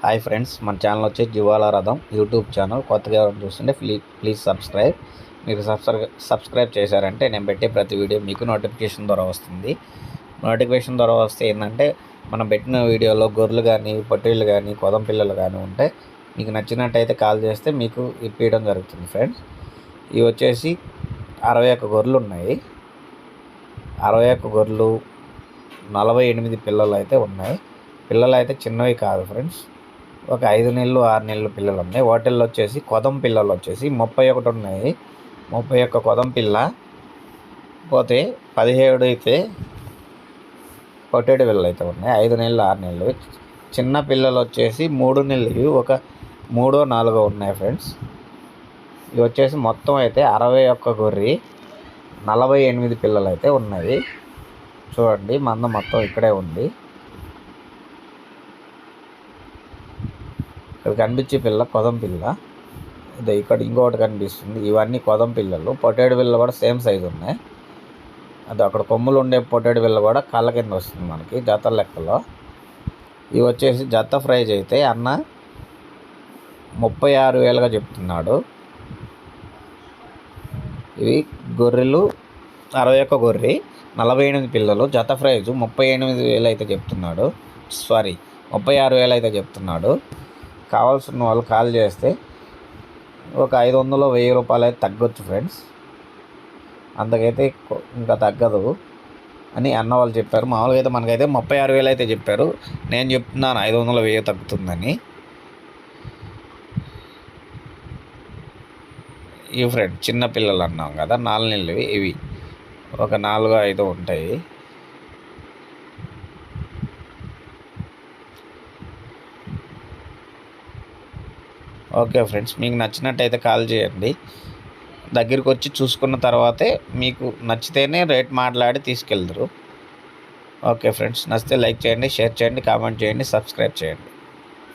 Hi friends మన channel వచ్చి జివాల రథం యూట్యూబ్ ఛానల్. కొత్తగా ఎవరైనా చూస్తుంటే ప్లీజ్ ప్లీజ్ సబ్స్క్రైబ్. మీరు సబ్స్క్రైబ్ సబ్స్క్రైబ్ చేశారంటే నేను పెట్టే ప్రతి వీడియో మీకు నోటిఫికేషన్ ద్వారా వస్తుంది. నోటిఫికేషన్ ద్వారా వస్తే ఏంటంటే మనం పెట్టిన వీడియోలో గొర్రెలు కానీ పొట్టేళ్ళు కానీ కొదం పిల్లలు కానీ ఉంటే మీకు నచ్చినట్టయితే కాల్ చేస్తే మీకు ఇప్పించడం జరుగుతుంది ఫ్రెండ్స్. ఇవి వచ్చేసి అరవై ఒక్క గొర్రెలు ఉన్నాయి. అరవై ఒక్క గొర్రెలు నలభై ఎనిమిది పిల్లలు అయితే ఉన్నాయి. పిల్లలు అయితే చిన్నవి కాదు ఫ్రెండ్స్. ఒక ఐదు నెలలు ఆరు నెలలు పిల్లలు ఉన్నాయి. వాటిల్లో వచ్చేసి కొదం పిల్లలు వచ్చేసి ముప్పై ఒకటి ఉన్నాయి. ముప్పై ఒక్క కొదం పిల్ల పోతే పదిహేడు అయితే పొట్టేడు పిల్లలు అయితే ఉన్నాయి. ఐదు నెలలు ఆరు నెలలు. చిన్న పిల్లలు వచ్చేసి మూడు నెలలు. ఒక మూడో నాలుగో ఉన్నాయి ఫ్రెండ్స్. ఇవి వచ్చేసి మొత్తం అయితే అరవై ఒక్క గొర్రె నలభై ఎనిమిది పిల్లలు అయితే ఉన్నాయి. చూడండి మంద మొత్తం ఇక్కడే ఉంది. ఇక్కడ కనిపించే పిల్ల కొదం పిల్ల. ఇది ఇక్కడ ఇంకొకటి కనిపిస్తుంది. ఇవన్నీ కొదం పిల్లలు. పొటాటో పిల్ల కూడా సేమ్ సైజు ఉన్నాయి. అది అక్కడ కొమ్ములు ఉండే పొటాటో పిల్ల కూడా కళ్ళ కింద వస్తుంది మనకి జత లెక్కలో. ఇవి వచ్చేసి జత ప్రైజ్ అయితే అన్న ముప్పై ఆరు వేలుగా చెప్తున్నాడు. ఇవి గొర్రెలు అరవై ఒక్క గొర్రె నలభై ఎనిమిది పిల్లలు జత ప్రైజు ముప్పై ఎనిమిది వేలు అయితే చెప్తున్నాడు. సారీ ముప్పై ఆరు వేలు అయితే చెప్తున్నాడు. కావాల్సిన వాళ్ళు కాల్ చేస్తే ఒక ఐదు వందలు వెయ్యి రూపాయలు అయితే తగ్గొచ్చు ఫ్రెండ్స్. అంతకైతే ఇంకా తగ్గదు అని అన్న వాళ్ళు చెప్పారు. మామూలుగా అయితే మనకైతే ముప్పై ఆరు వేలు అయితే చెప్పారు. నేను చెప్తున్నాను ఐదు వందల వెయ్యి తగ్గుతుందని. ఈ ఫ్రెండ్ చిన్న పిల్లలు అన్నాం కదా నాలుగు నెలలు ఇవి. ఒక నాలుగు ఐదు ఉంటాయి. ఓకే ఫ్రెండ్స్ మీకు నచ్చినట్టయితే కాల్ చేయండి. దగ్గరికి వచ్చి చూసుకున్న తర్వాతే మీకు నచ్చితేనే రేట్ మాట్లాడి తీసుకెళ్తారు ఓకే ఫ్రెండ్స్ నచ్చితే లైక్ చేయండి షేర్ చేయండి కామెంట్ చేయండి సబ్స్క్రైబ్ చేయండి.